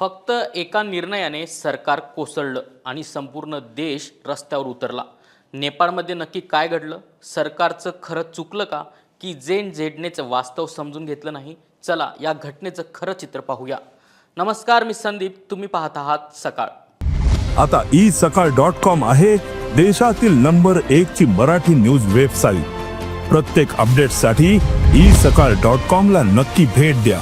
फक्त एका निर्णयाने सरकार कोसळलं आणि संपूर्ण देश रस्त्यावर उतरला. नेपाळमध्ये नक्की काय घडलं? सरकारचं खरं चुकलं का? की जेन झेडनेचं वास्तव समजून घेतलं नाही? चला या घटनेचं खरं चित्र पाहूया. नमस्कार मी संदीप. तुम्ही पाहत आहात सकाळ. आता ई सकाळ डॉट कॉम आहे देशातील नंबर एक ची मराठी न्यूज वेबसाईट. प्रत्येक अपडेटसाठी ई सकाळ डॉट कॉम ला नक्की भेट द्या.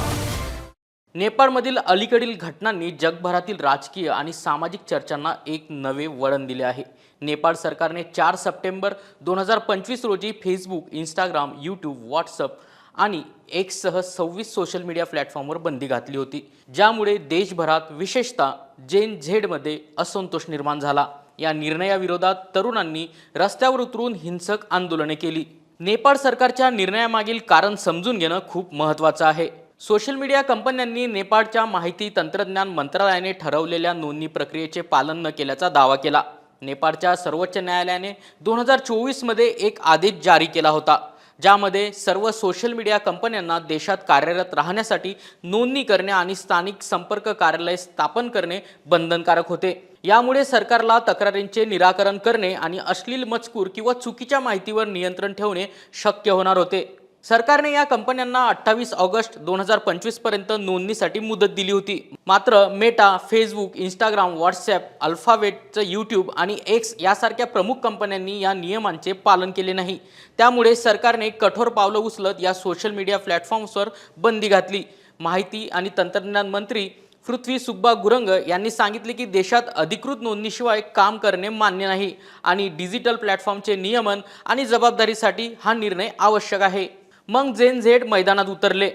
नेपाळमधील अलीकडील घटनांनी जगभरातील राजकीय आणि सामाजिक चर्चांना एक नवे वळण दिले आहे. नेपाळ सरकारने चार सप्टेंबर दोन हजार पंचवीस रोजी फेसबुक इंस्टाग्राम यूट्यूब व्हॉट्सअप आणि एक्ससह सव्वीस सोशल मीडिया प्लॅटफॉर्मवर बंदी घातली होती. ज्यामुळे देशभरात विशेषतः जेन झेडमध्ये असंतोष निर्माण झाला. या निर्णयाविरोधात तरुणांनी रस्त्यावर उतरून हिंसक आंदोलने केली. नेपाळ सरकारच्या निर्णयामागील कारण समजून घेणं खूप महत्त्वाचं आहे. सोशल मीडिया कंपन्यांनी नेपाळच्या माहिती तंत्रज्ञान मंत्रालयाने ठरवलेल्या नोंदणी प्रक्रियेचे पालन न केल्याचा दावा केला. नेपाळच्या सर्वोच्च न्यायालयाने दोन हजार चोवीसमध्ये एक आदेश जारी केला होता ज्यामध्ये सर्व सोशल मीडिया कंपन्यांना देशात कार्यरत राहण्यासाठी नोंदणी करणे आणि स्थानिक संपर्क कार्यालय स्थापन करणे बंधनकारक होते. यामुळे सरकारला तक्रारींचे निराकरण करणे आणि अश्लील मजकूर किंवा चुकीच्या माहितीवर नियंत्रण ठेवणे शक्य होणार होते. सरकारने या कंपन्यांना अठ्ठावीस ऑगस्ट दोन हजार पंचवीसपर्यंत नोंदणीसाठी मुदत दिली होती. मात्र मेटा फेसबुक इंस्टाग्राम व्हॉट्सॲप अल्फावेटचं यूट्यूब आणि एक्स यासारख्या प्रमुख कंपन्यांनी या नियमांचे पालन केले नाही. त्यामुळे सरकारने कठोर पावलं उचलत या सोशल मीडिया प्लॅटफॉर्म्सवर बंदी घातली. माहिती आणि तंत्रज्ञान मंत्री पृथ्वी सुब्बा गुरंग यांनी सांगितले की देशात अधिकृत नोंदणीशिवाय काम करणे मान्य नाही आणि डिजिटल प्लॅटफॉर्मचे नियमन आणि जबाबदारीसाठी हा निर्णय आवश्यक आहे. मग जेन झेड मैदानात उतरले.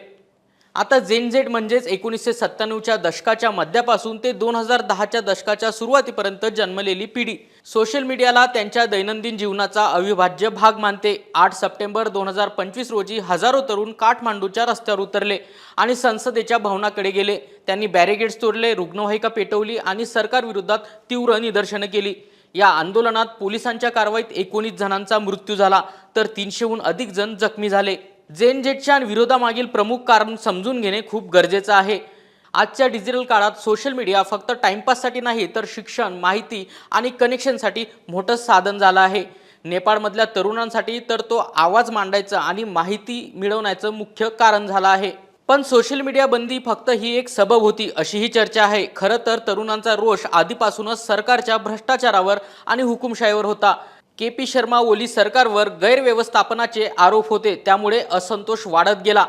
आता जेन झेड म्हणजेच एकोणीसशे सत्त्याण्णवच्या दशकाच्या मध्यापासून ते दोन हजार दहाच्या दशकाच्या सुरुवातीपर्यंत जन्मलेली पिढी. सोशल मीडियाला त्यांच्या दैनंदिन जीवनाचा अविभाज्य भाग मानते. आठ सप्टेंबर दोन हजार पंचवीस रोजी हजारो तरुण काठमांडूच्या रस्त्यावर उतरले आणि संसदेच्या भवनाकडे गेले. त्यांनी बॅरिगेड्स तोडले रुग्णवाहिका पेटवली आणि सरकारविरोधात तीव्र निदर्शनं केली. या आंदोलनात पोलिसांच्या कारवाईत एकोणीस जणांचा मृत्यू झाला तर तीनशेहून अधिक जण जखमी झाले. जेन जेटच्या विरोधामागील प्रमुख कारण समजून घेणे खूप गरजेचं आहे. आजच्या डिजिटल काळात सोशल मीडिया फक्त टाइमपाससाठी नाही तर शिक्षण माहिती आणि कनेक्शनसाठी मोठं साधन झालं आहे. नेपाळमधल्या तरुणांसाठी तर तो आवाज मांडायचा आणि माहिती मिळवण्याचं मुख्य कारण झालं आहे. पण सोशल मीडिया बंदी फक्त ही एक सबब होती अशी ही चर्चा आहे. खरं तर तरुणांचा रोष आधीपासूनच सरकारच्या भ्रष्टाचारावर आणि हुकुमशाहीवर होता. के पी शर्मा ओली सरकारवर गैरव्यवस्थापनाचे आरोप होते त्यामुळे असंतोष वाढत गेला.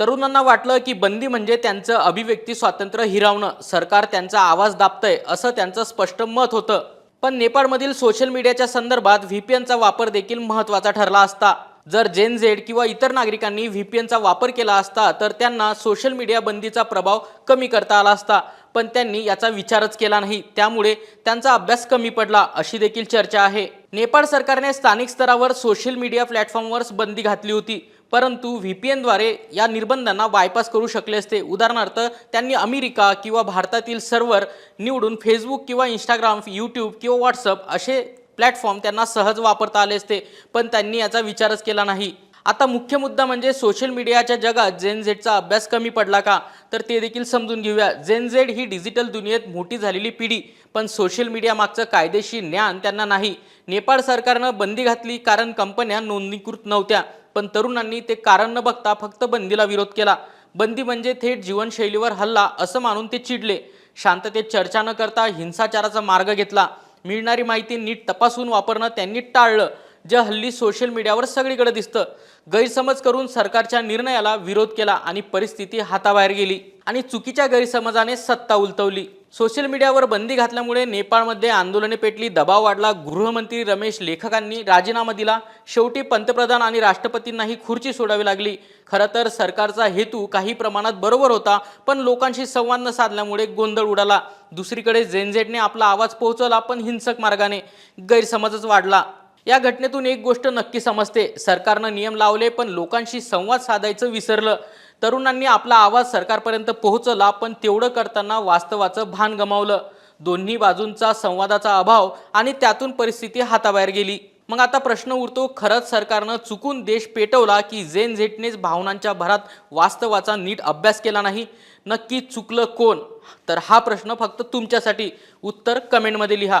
तरुणांना वाटलं की बंदी म्हणजे त्यांचं अभिव्यक्ती स्वातंत्र्य हिरावणं सरकार त्यांचा आवाज दाबतंय असं त्यांचं स्पष्ट मत होतं. पण नेपाळमधील सोशल मीडियाच्या संदर्भात व्हीपीएनचा वापर देखील महत्त्वाचा ठरला असता. जर जेन झेड किंवा इतर नागरिकांनी व्हीपीएनचा वापर केला असता तर त्यांना सोशल मीडिया बंदीचा प्रभाव कमी करता आला असता. पण त्यांनी याचा विचारच केला नाही. त्यामुळे त्यांचा अभ्यास कमी पडला अशी देखील चर्चा आहे. नेपाळ सरकारने स्थानिक स्तरावर सोशल मीडिया प्लॅटफॉर्मवर बंदी घातली होती. परंतु व्ही पी एनद्वारे या निर्बंधांना बायपास करू शकले असते. उदाहरणार्थ त्यांनी अमेरिका किंवा भारतातील सर्व्हर निवडून फेसबुक किंवा इंस्टाग्राम यूट्यूब किंवा व्हॉट्सअप असे प्लॅटफॉर्म त्यांना सहज वापरता आले असते पण त्यांनी याचा विचारच केला नाही. आता मुख्य मुद्दा म्हणजे सोशल मीडियाच्या जगात जेन झेडचा अभ्यास कमी पडला का? तर ते देखील समजून घेऊया. जेन झेड ही डिजिटल दुनियेत मोठी झालेली पिढी पण सोशल मीडिया मागचं कायदेशीर ज्ञान त्यांना नाही. नेपाळ सरकारनं बंदी घातली कारण कंपन्या नोंदणीकृत नव्हत्या पण तरुणांनी ते कारण न बघता फक्त बंदीला विरोध केला. बंदी म्हणजे थेट जीवनशैलीवर हल्ला असं मानून ते चिडले. शांततेत चर्चा न करता हिंसाचाराचा मार्ग घेतला. मिळणारी माहिती नीट तपासून वापरणं त्यांनी टाळलं. जे हल्ली सोशल मीडियावर सगळीकडे दिसतं. गैरसमज करून सरकारच्या निर्णयाला विरोध केला आणि परिस्थिती हाताबाहेर गेली. आणि चुकीच्या गैरसमजाने सत्ता उलटवली. सोशल मीडियावर बंदी घातल्यामुळे नेपाळमध्ये आंदोलने पेटली दबाव वाढला गृहमंत्री रमेश लेखकांनी राजीनामा दिला. शेवटी पंतप्रधान आणि राष्ट्रपतींनाही खुर्ची सोडावी लागली. खरं तर सरकारचा हेतू काही प्रमाणात बरोबर होता पण लोकांशी संवाद न साधल्यामुळे गोंधळ उडाला. दुसरीकडे झेनझेटने आपला आवाज पोहोचवला पण हिंसक मार्गाने गैरसमजच वाढला. या घटनेतून एक गोष्ट नक्की समजते. सरकारनं नियम लावले पण लोकांशी संवाद साधायचं विसरलं. तरुणांनी आपला आवाज सरकारपर्यंत पोहोचला पण तेवढं करताना वास्तवाचं भान गमावलं. दोन्ही बाजूंचा संवादाचा अभाव आणि त्यातून परिस्थिती हाताबाहेर गेली. मग आता प्रश्न उरतो खरंच सरकारनं चुकून देश पेटवला की झेन झेटनेच भावनांच्या भरात वास्तवाचा नीट अभ्यास केला नाही? नक्की चुकलं कोण? तर हा प्रश्न फक्त तुमच्यासाठी. उत्तर कमेंटमध्ये लिहा.